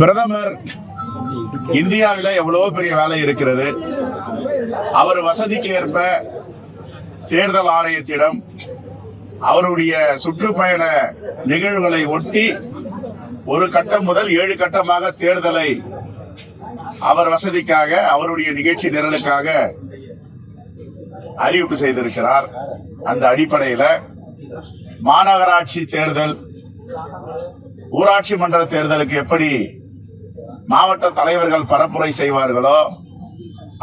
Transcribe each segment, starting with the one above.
பிரதமர் இந்தியாவில எவ்வளவோ பெரிய வேலை இருக்கிறது. அவர் வசதிக்கு ஏற்ப தேர்தல் ஆணையத்திடம் அவருடைய சுற்றுப்பயண நிகழ்வுகளை ஒட்டி ஒரு கட்டம் முதல் ஏழு கட்டமாக தேர்தலை அவர் வசதிக்காக அவருடைய நிகழ்ச்சி நிரலுக்காக அறிவிப்பு செய்திருக்கிறார். அந்த அடிப்படையில மாநகராட்சி தேர்தல் ஊராட்சி மன்ற தேர்தலுக்கு எப்படி மாவட்ட தலைவர்கள் பரப்புரை செய்வார்களோ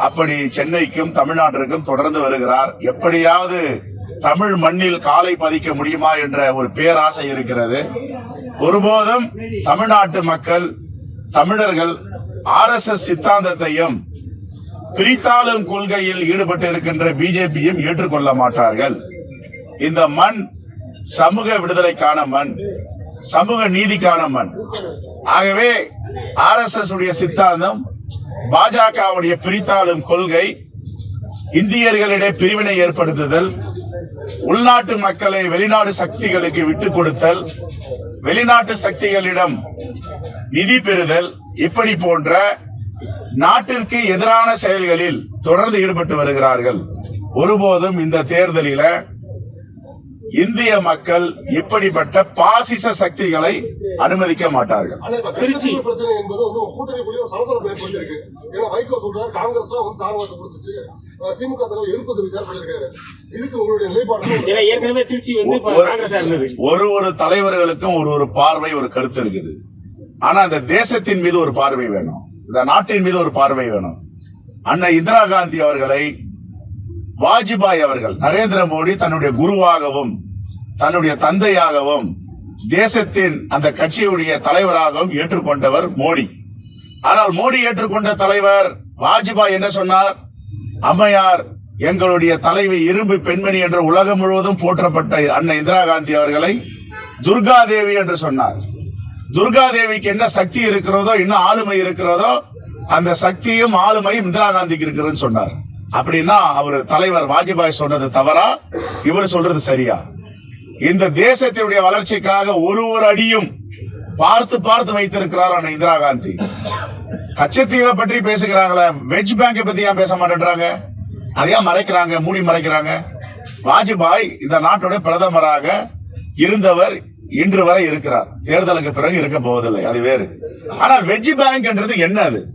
அப்படி சென்னைக்கும் தமிழ்நாட்டிற்கும் தொடர்ந்து வருகிறார். எப்படியாவது தமிழ் மண்ணில் காலை பதிக்க முடியுமா என்ற ஒரு பேராசை இருக்கிறது. ஒருபோதும் தமிழ்நாட்டு மக்கள் தமிழர்கள் ஆர் எஸ் எஸ் சித்தாந்தத்தையும் பிரித்தாளும் கொள்கையில் ஈடுபட்டு இருக்கின்ற பிஜேபியும் ஏற்றுக்கொள்ள மாட்டார்கள். இந்த மண் சமூக விடுதலைக்கான மண் சமூக நீதிக்கான மண். ஆகவே ஆர் எஸ் எஸ் உடைய சித்தாந்தம் பாஜகவுடைய பிரித்தாளும் கொள்கை இந்தியர்களிடையே பிரிவினை ஏற்படுத்துதல் உள்நாட்டு மக்களை வெளிநாடு சக்திகளுக்கு விட்டுக் கொடுத்தல் வெளிநாட்டு சக்திகளிடம் நிதி பெறுதல் இப்படி போன்ற நாட்டிற்கு எதிரான செயல்களில் தொடர்ந்து ஈடுபட்டு வருகிறார்கள். ஒருபோதும் இந்த தேர்தலில இந்திய மக்கள் இப்படிப்பட்ட பாசிச சக்திகளை அனுமதிக்க மாட்டார்கள். ஒரு ஒரு தலைவர்களுக்கும் ஒரு ஒரு பார்வை ஒரு கருத்து இருக்குது. ஆனா இந்த தேசத்தின் மீது ஒரு பார்வை வேணும். இந்த நாட்டின் மீது ஒரு பார்வை வேணும். அன்னை இந்திரா காந்தி அவர்களை வாஜ்பாய் அவர்கள் நரேந்திர மோடி தன்னுடைய குருவாகவும் தன்னுடைய தந்தையாகவும் தேசத்தின் அந்த கட்சியுடைய தலைவராகவும் ஏற்றுக்கொண்டவர் மோடி. ஆனால் மோடி ஏற்றுக்கொண்ட தலைவர் வாஜ்பாய் என்ன சொன்னார்? அம்மையார் எங்களுடைய தலைவி இரும்பு பெண்மணி என்று உலகம் முழுவதும் போற்றப்பட்ட அன்னை இந்திரா காந்தி அவர்களை துர்கா தேவி என்று சொன்னார். துர்கா தேவிக்கு என்ன சக்தி இருக்கிறதோ இன்னும் ஆளுமை இருக்கிறதோ அந்த சக்தியும் ஆளுமையும் இந்திரா காந்திக்கு இருக்குதுன்னு சொன்னார். அப்படின்னா அவர் தலைவர் வாஜ்பாய் சொன்னது தவறா? இவர் சொல்றது சரியா? இந்த தேசத்தினுடைய வளர்ச்சிக்காக ஒரு ஒரு அடியும் பார்த்து பார்த்து வைத்திருக்கிறார் அன்னை இந்திரா காந்தி. கச்சத்தீவை பற்றி பேசுகிறாங்களே வெஜ் பேங்கை பத்தி ஏன் பேச மாட்டேன்றாங்க? அதையா மறைக்கிறாங்க மூடி மறைக்கிறாங்க? வாஜ்பாய் இந்த நாட்டுடைய பிரதமராக இருந்தவர் இன்று வரை இருக்கிறார். தேர்தலுக்கு பிறகு இருக்க போவதில்லை அது வேறு. ஆனால் வெஜ் பேங்க் என்றது என்ன அது?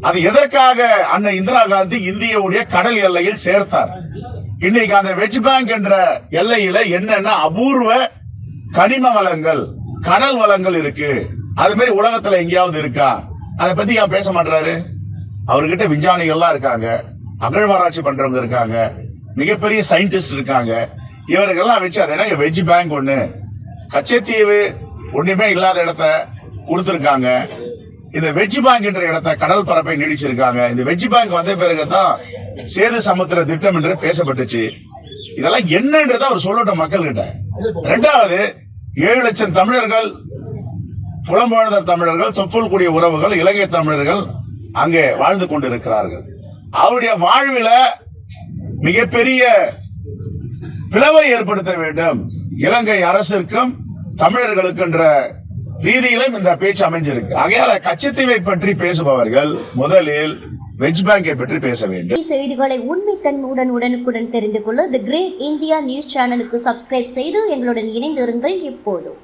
அது எதற்காக அண்ணன் இந்திரா காந்தி இந்தியாவுடைய கடல் எல்லையில் சேர்த்தார்? இன்னைக்கு அந்த வெஜ் பேங்க் என்ற எல்லையில என்னென்ன அபூர்வ கனிம வளங்கள் கடல் வளங்கள் இருக்கு. அது மாதிரி உலகத்துல எங்கேயாவது இருக்கா? அதை பத்தி ஏன் பேச மாட்டாரு அவர்கிட்ட விஞ்ஞானிகள்லாம் இருக்காங்க. அகழ்வாராய்ச்சி பண்றவங்க இருக்காங்க. மிகப்பெரிய சயின்டிஸ்ட் இருக்காங்க. இவர்கள்லாம் வச்சு அது என்ன? வெஜ் பேங்க் ஒண்ணு. கச்சத்தீவு ஒண்ணுமே இல்லாத இடத்த கொடுத்துருக்காங்க. இந்த வெஜ் பேங்க் என்ற இடத்த கடல் பரப்பை நீடிச்சிருக்காங்க. இந்த வெஜ் பேங்க் வந்த பிறகுதான் சேது சமுத்திர திட்டம் என்று பேசப்பட்டுச்சு. இதெல்லாம் என்னன்றத அவர் சொல்லட்டும் மக்கள்கிட்ட. ரெண்டாவது ஏழு லட்சம் தமிழர்கள் புலம்பெயர்ந்த தமிழர்கள் தொப்புள் கூடிய உறவுகள் இலங்கை தமிழர்கள் அங்கே வாழ்ந்து கொண்டிருக்கிறார்கள். அவருடைய வாழ்வில மிகப்பெரிய பிளவை ஏற்படுத்த வேண்டும். இலங்கை அரசிற்கும் தமிழர்களுக்கு என்ற ரீதியிலும் இந்த பேச்சு அமைஞ்சிருக்கு. ஆகையால கச்சத்தீவை பற்றி பேசுபவர்கள் முதலில் வெஜ் பேங்கை பற்றி பேச வேண்டும். செய்திகளை உண்மைத்தன்மையுடன் உடனுக்குடன் தெரிந்து கொள்ள தி கிரேட் இந்தியா நியூஸ் சேனலுக்கு சப்ஸ்கிரைப் செய்து எங்களுடன் இணைந்திருங்கள் இப்போதும்.